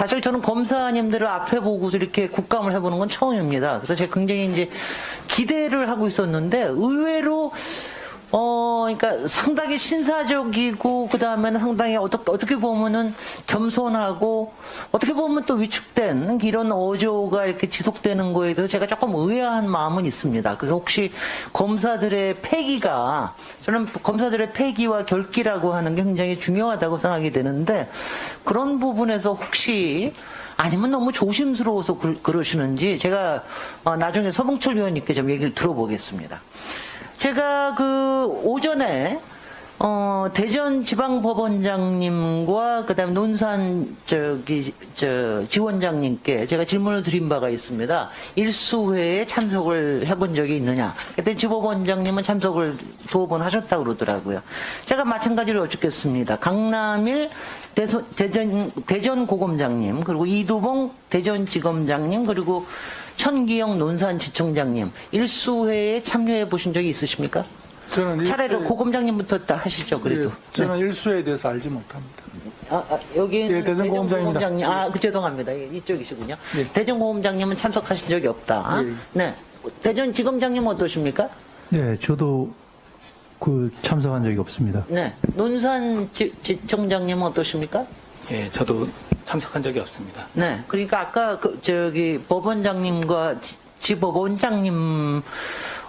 사실 저는 검사님들을 앞에 보고서 이렇게 국감을 해보는 건 처음입니다. 그래서 제가 굉장히 이제 기대를 하고 있었는데 의외로 어, 그러니까 상당히 신사적이고 그 다음에는 상당히 어떻게 어떻게 보면은 겸손하고 어떻게 보면 또 위축된 이런 어조가 이렇게 지속되는 거에 대해서 제가 조금 의아한 마음은 있습니다. 그래서 혹시 검사들의 폐기가 저는 검사들의 폐기와 결기라고 하는 게 굉장히 중요하다고 생각이 되는데 그런 부분에서 혹시 아니면 너무 조심스러워서 그- 그러시는지 제가 어, 나중에 서봉철 위원님께 좀 얘기를 들어보겠습니다. 제가 그 오전에 어, 대전 지방법원장님과 그다음에 논산 저기 저 지원장님께 제가 질문을 드린 바가 있습니다. 일수회에 참석을 해본 적이 있느냐? 그때 지법원장님은 참석을 두어 번 하셨다고 그러더라고요. 제가 마찬가지로 여쭙겠습니다. 강남일 대소- 대전 대전 고검장님 그리고 이두봉 대전지검장님 그리고 천기영 논산지청장님 일수회에 참여해 보신 적이 있으십니까? 저는 차라리 일수에- 고검장님부터 딱 하시죠. 그래도. 예, 저는 일수에 대해서 알지 못합니다. 아, 아, 여기는 예, 대전 고검장입니다. 고검장님. 아, 그 죄송합니다. 예, 이쪽이시군요. 예. 대전 고검장님은 참석하신 적이 없다. 예. 네. 대전 지검장님 어떠십니까? 네, 저도 그 참석한 적이 없습니다. 네. 논산 지, 지청장님은 어떠십니까? 예, 저도 참석한 적이 없습니다. 네. 그러니까 아까 그 저기 법원장님과 지- 지법원장님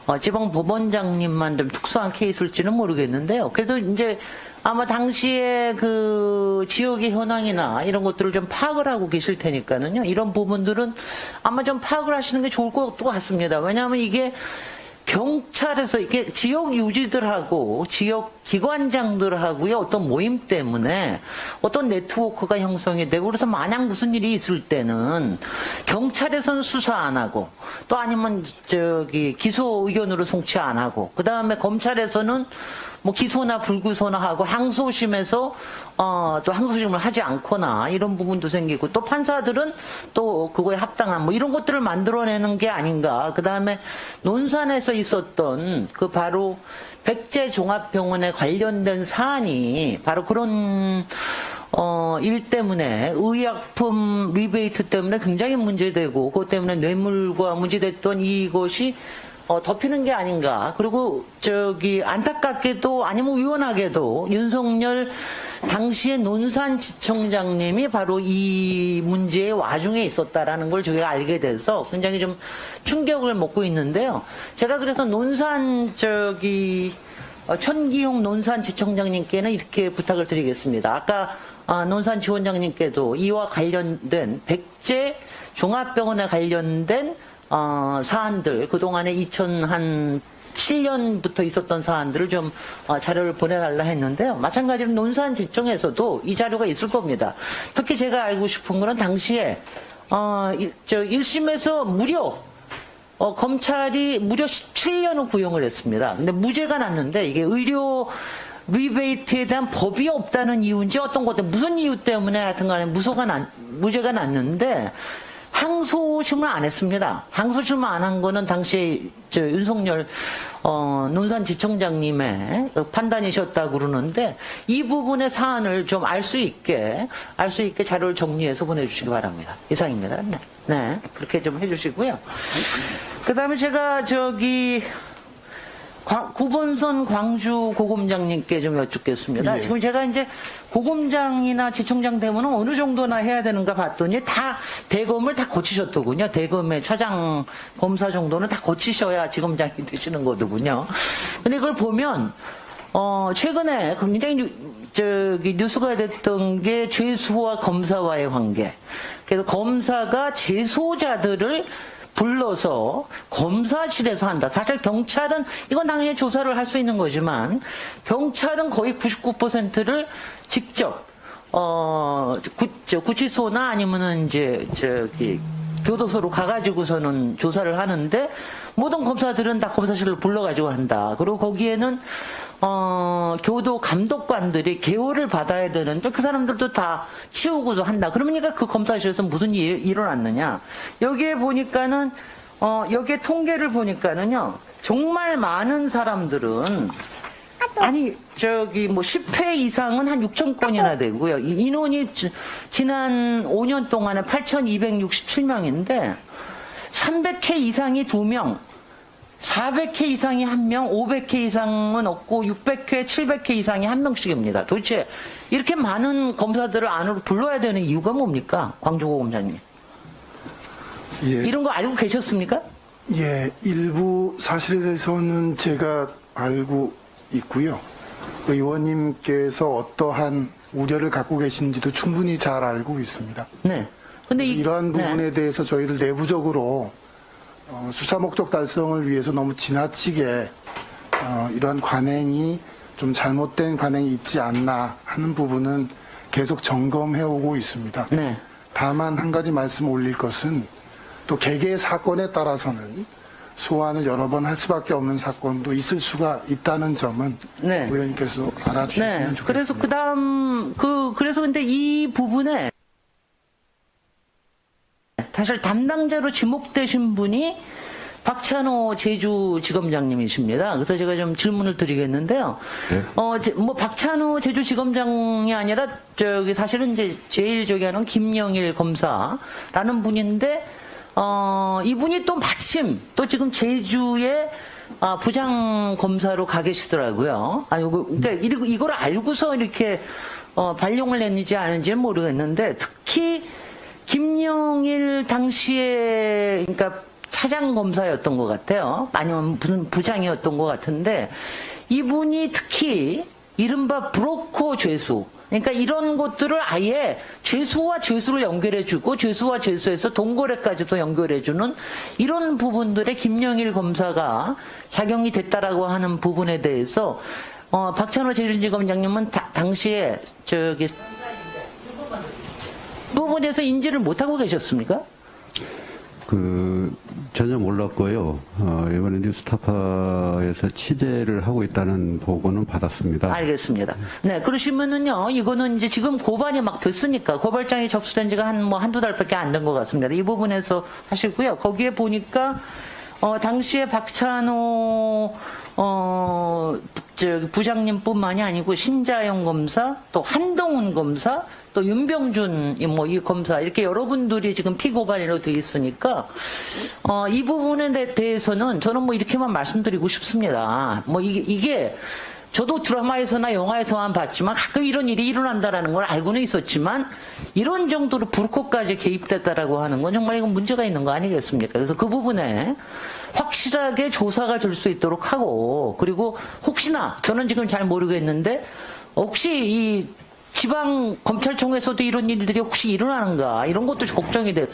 어, 지방 법원장님만 좀 특수한 케이스일지는 모르겠는데요. 그래도 이제 아마 당시에 그 지역의 현황이나 이런 것들을 좀 파악을 하고 계실 테니까는요. 이런 부분들은 아마 좀 파악을 하시는 게 좋을 것 같습니다. 왜냐하면 이게 경찰에서 이게 지역 유지들하고 지역 기관장들하고의 어떤 모임 때문에 어떤 네트워크가 형성이 되고 그래서 만약 무슨 일이 있을 때는 경찰에서는 수사 안 하고 또 아니면 저기 기소 의견으로 송치 안 하고 그 다음에 검찰에서는 뭐 기소나 불구소나 하고 항소심에서 어, 또 항소심을 하지 않거나 이런 부분도 생기고 또 판사들은 또 그거에 합당한 뭐 이런 것들을 만들어내는 게 아닌가. 그 다음에 논산에서 있었던 그 바로 백제 종합병원에 관련된 사안이 바로 그런 어, 일 때문에 의약품 리베이트 때문에 굉장히 문제되고 그것 때문에 뇌물과 문제됐던 이것이 어, 덮이는 게 아닌가. 그리고 저기 안타깝게도 아니면 의원하게도 윤석열 당시에 논산지청장님이 바로 이 문제의 와중에 있었다라는 걸 저희가 알게 돼서 굉장히 좀 충격을 먹고 있는데요. 제가 그래서 논산 저기 어, 천기용 논산지청장님께는 이렇게 부탁을 드리겠습니다. 아까 아, 논산지원장님께도 이와 관련된 백제 종합병원에 관련된 어, 사안들 그동안에 2000한 7년부터 있었던 사안들을 좀 어, 자료를 보내달라 했는데요. 마찬가지로 논산 지청에서도 이 자료가 있을 겁니다. 특히 제가 알고 싶은 거는 당시에 어, 일, 저 1심에서 무려 어, 검찰이 무려 17년을 구형을 했습니다. 근데 무죄가 났는데 이게 의료 리베이트에 대한 법이 없다는 이유인지 어떤 것 때문에 무슨 이유 때문에 하여튼 간에 무소가 났, 무죄가 났는데 항소심을 안 했습니다. 항소심을 안 한 거는 당시에 저 윤석열 어, 논산지청장님의 그 판단이셨다고 그러는데 이 부분의 사안을 좀 알 수 있게 알 수 있게 자료를 정리해서 보내주시기 바랍니다. 이상입니다. 네, 네 그렇게 좀 해주시고요. 그다음에 제가 저기 광- 구본선 광주 고검장님께 좀 여쭙겠습니다. 예. 지금 제가 이제 고검장이나 지청장 되면 어느 정도나 해야 되는가 봤더니 다 대검을 다 거치셨더군요. 대검의 차장 검사 정도는 다 거치셔야 지검장이 되시는 거더군요. 근데 그걸 보면 어 최근에 굉장히 뉴, 저기 뉴스가 됐던 게 죄수와 검사와의 관계. 그래서 검사가 재소자들을 불러서 검사실에서 한다. 사실 경찰은 이건 당연히 조사를 할 수 있는 거지만 경찰은 거의 99%를 직접 어 구, 저, 구치소나 아니면은 이제 저기 교도소로 가가지고서는 조사를 하는데 모든 검사들은 다 검사실을 불러가지고 한다. 그리고 거기에는 어, 교도 감독관들이 개호를 받아야 되는데 그 사람들도 다 치우고서 한다. 그러니까 그 검사실에서 무슨 일이 일어났느냐. 여기에 보니까는, 어, 여기에 통계를 보니까는요, 정말 많은 사람들은 아니 저기 뭐 10회 이상은 한 6천 건이나 되고요. 이 인원이 지- 지난 5년 동안에 8,267명인데 300회 이상이 2명, 400회 이상이 1명, 500회 이상은 없고 600회, 700회 이상이 1명씩입니다. 도대체 이렇게 많은 검사들을 안으로 불러야 되는 이유가 뭡니까? 광주고 검사님. 예, 이런 거 알고 계셨습니까? 예, 일부 사실에 대해서는 제가 알고 있고요. 그 의원님께서 어떠한 우려를 갖고 계신지도 충분히 잘 알고 있습니다. 네. 근데 이, 이러한 네. 부분에 대해서 저희들 내부적으로 어, 수사 목적 달성을 위해서 너무 지나치게 어, 이러한 관행이 좀 잘못된 관행이 있지 않나 하는 부분은 계속 점검해 오고 있습니다. 네. 다만 한 가지 말씀 올릴 것은 또 개개 사건에 따라서는 소환을 여러 번 할 수밖에 없는 사건도 있을 수가 있다는 점은 네. 의원님께서 알아주셨으면 네. 좋겠습니다. 그래서 그다음 그 그래서 근데 이 부분에 사실 담당자로 지목되신 분이 박찬호 제주지검장님이십니다. 그래서 제가 좀 질문을 드리겠는데요. 어, 제- 뭐 박찬호 제주지검장이 아니라 저기 사실은 이제 제일 저기 하는 김영일 검사라는 분인데 어, 이분이 또 마침 또 지금 제주에 아, 부장 검사로 가 계시더라고요. 아, 요거, 그러니까 이거, 이걸 알고서 이렇게 어, 발령을 했는지 아닌지는 모르겠는데 특히 김영일 당시에 그러니까 차장 검사였던 것 같아요. 아니면 무슨 부장이었던 것 같은데 이분이 특히 이른바 브로커 죄수 그러니까 이런 것들을 아예 죄수와 죄수를 연결해주고 죄수와 죄수에서 동거래까지도 연결해주는 이런 부분들에 김영일 검사가 작용이 됐다라고 하는 부분에 대해서 어, 박찬호 제주지검장님은 다- 당시에 저기 이 부분에서 인지를 못하고 계셨습니까? 그 전혀 몰랐고요. 어, 이번에 뉴스타파에서 취재를 하고 있다는 보고는 받았습니다. 알겠습니다. 네, 그러시면은요, 이거는 이제 지금 고발이 막 됐으니까, 고발장이 접수된 지가 한 뭐 한두 달밖에 안 된 것 같습니다. 이 부분에서 하시고요. 거기에 보니까, 어, 당시에 박찬호, 어, 저기 부장님뿐만이 아니고 신자영 검사, 또 한동훈 검사, 또 윤병준 이뭐이 검사 이렇게 여러분들이 지금 피고발로 돼 있으니까 어, 이 부분에 대- 대해서는 저는 뭐 이렇게만 말씀드리고 싶습니다. 뭐 이게 이게 저도 드라마에서나 영화에서만 봤지만 가끔 이런 일이 일어난다라는 걸 알고는 있었지만 이런 정도로 불꽃까지 개입됐다라고 하는 건 정말 이건 문제가 있는 거 아니겠습니까? 그래서 그 부분에 확실하게 조사가 될 수 있도록 하고 그리고 혹시나 저는 지금 잘 모르겠는데 혹시 이 지방 검찰청에서도 이런 일들이 혹시 일어나는가 이런 것도 걱정이 돼